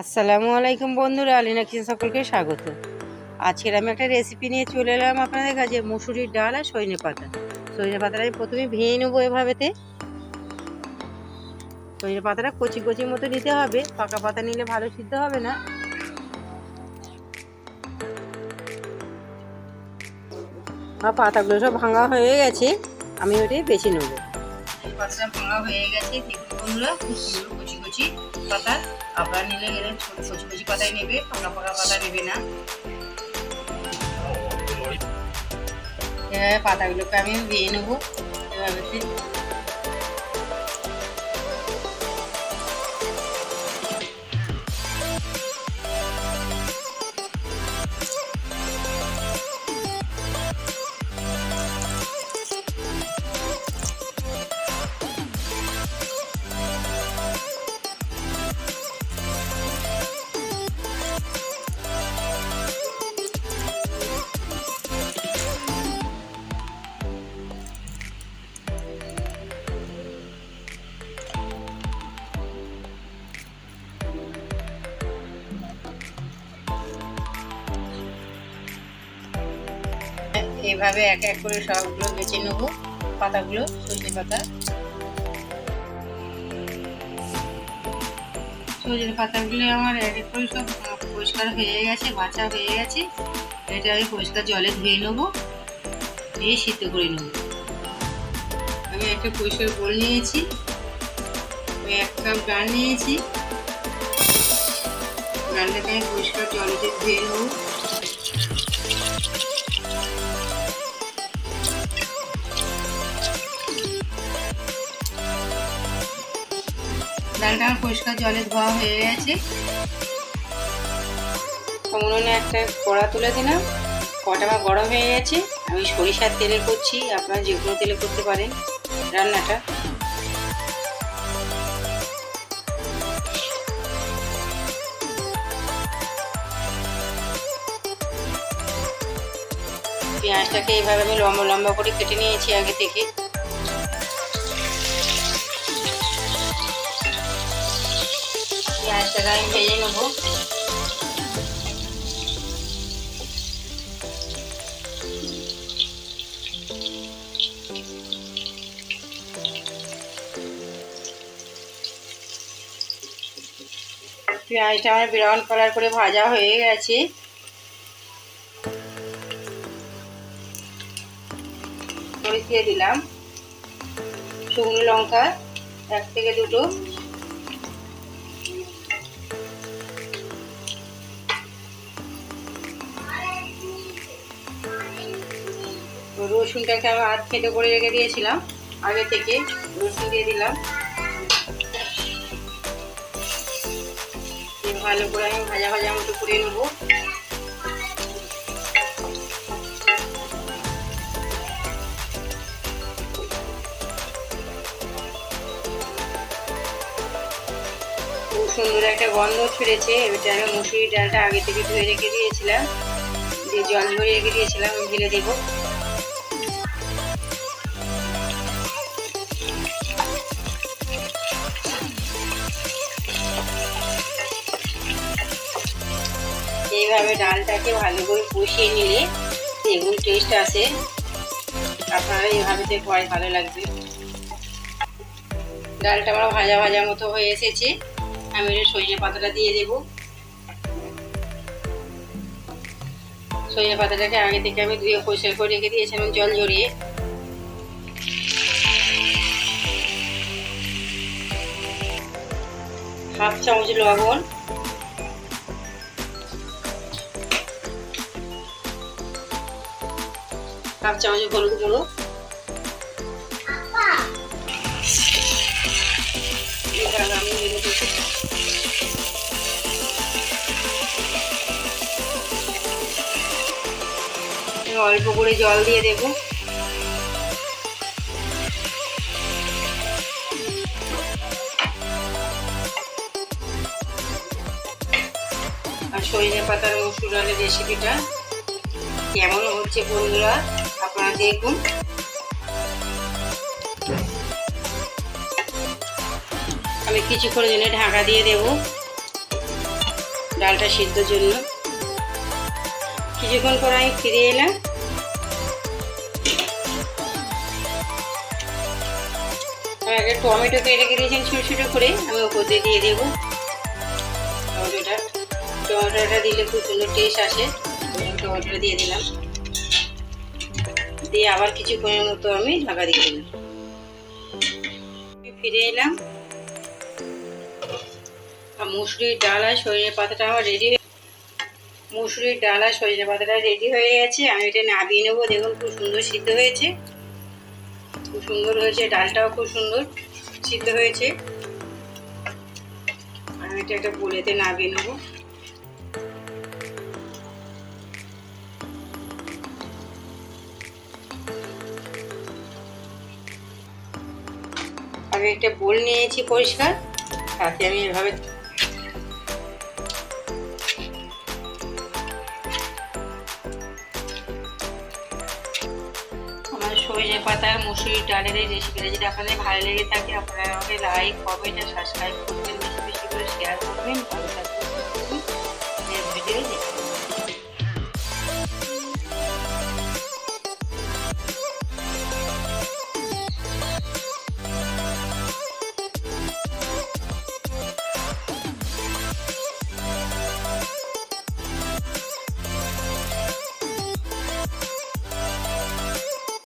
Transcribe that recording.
আসসালামু আলাইকুম বন্ধুরা, আলিনা কিচেন সকলকে স্বাগত। আজকের আমি একটা রেসিপি নিয়ে চলে এলাম আপনাদের কাছে, মুসুরির ডাল আর সজনে পাতা। সজনে পাতাটা আমি প্রথমে ভেঙে নেব এভাবেতে। সজনে পাতাটা কচি কচি মতো নিতে হবে, পাকা পাতা নিলে ভালো সিদ্ধ হবে না। পাতাগুলো সব ভাঙা হয়ে গেছে, আমি ওটাই বেছে নেব। পাতাটা ভাঙা হয়ে গেছে। কচি কচি পাতা। আপনারা নিলে গেলে কুচি কচি পাতাই নেবে পাকা পাকা পাতা নেবে না। পাতাগুলোকে আমি দিয়ে নেব। এভাবে এইভাবে এক এক করে সবগুলো বেছে নেব। পাতাগুলো সজনে পাতা। সজনে পাতাগুলো আমার এক এক করে সব পরিষ্কার হয়ে গেছে বাছা হয়ে গেছে। এটা আমি পরিষ্কার জলে ধুয়ে নেব দিয়ে সিদ্ধ করে নেব। আমি একটা পরিষ্কার বোল নিয়েছি, আমি এক কাপ ডাল নিয়েছি। ডালটাকে আমি পরিষ্কার জলেতে ধুয়ে নেব। ডালটা পরিষ্কার জলে ধোয়া হয়ে গেছে। উনুনে একটা কড়া তুলে দিলাম। কড়াটা আমার গরম হয়ে গেছে। আমি সরিষার তেলে করছি। আপনারা যে কোনো তেলে করতে পারেন রান্নাটা। পেঁয়াজটাকে এইভাবে আমি লম্বা লম্বা করে কেটে নিয়েছি আগে থেকে। পেঁয়াজটাকে আমি ভেজে নেব। পেঁয়াজটা আমার ব্রাউন কালার করে ভাজা হয়ে গেছে। মরিচ দিয়ে দিলাম। শুকনো লঙ্কা, এক থেকে দুটো। রসুনটাকে আমি আধ খেতে করে রেখে দিয়েছিলাম, আগে থেকে রসুন দিয়ে দিলাম। ভালো করে আমি ভাজা ভাজা মতো করে নেব। সুন্দর একটা গন্ধ ছেড়েছে এটা আমি মুসুরি ডালটা আগে থেকে ধুয়ে রেখে দিয়েছিলাম। দিয়ে জল ঝরিয়ে রেখে দিয়েছিলাম ঢেলে দেবো। এইভাবে ডালটাকে ভালো করে কষিয়ে নিলে দেখুন টেস্ট আসে আপনারা এইভাবে তো ভালো লাগবে। ডালটা আমার ভাজা ভাজা মতো হয়ে এসেছে। আমি এটা সজনে পাতাটা দিয়ে দেব। সজনে পাতাটাকে আগে থেকে আমি ধুয়ে পরিষ্কার করে রেখে দিয়েছিলাম জল জড়িয়ে হাফ চামচ লবণ। হাফ চামচ হলুদ গুঁড়ো। অল্প করে জল দিয়ে দেব। আর সজনে পাতার মসুর ডালের রেসিপিটা কেমন হচ্ছে বন্ধুরা? আপনারা দেখুন। আমি কিছুক্ষণের জন্য ঢাকা দিয়ে দেব ডালটা সিদ্ধর জন্য। কিছুক্ষণ পর আমি ফিরে এলাম। একটা টমেটো কেটে কেটেছেন ছোটো ছোটো করে, আমি ওপর দিয়ে দিয়ে দেবো। টমেটোটা টমেটোটা দিলে খুব সুন্দর টেস্ট আসে। টমেটোটা দিয়ে দিলাম। দিয়ে আবার কিছুক্ষণের মতো আমি ঢাকা দিয়ে দিলাম। ফিরে এলাম। আর মুসুরির ডাল আর সজনে পাতাটা আমার রেডি মুসুরির ডাল আর সজনে পাতাটা রেডি হয়ে গেছে। আমি এটা নাবিয়ে নেব। দেখুন, খুব সুন্দর সিদ্ধ হয়েছে। খুব সুন্দর হয়েছে। ডালটাও খুব সুন্দর সিদ্ধ হয়েছে। আমি এটা একটা বলেতে নাবিয়ে নেব। আমি একটা বোল নিয়েছি পরিষ্কার। তাতে আমি এভাবে আমার সজনে পাতা, মুসুরির ডালের এই রেসিপিটা যদি আপনাদের ভালো লেগে থাকে, আপনারা আমাকে লাইক কমেন্ট আর সাবস্ক্রাইব করবেন। বেশি বেশি করে শেয়ার করবেন। ভালো থাকবেন।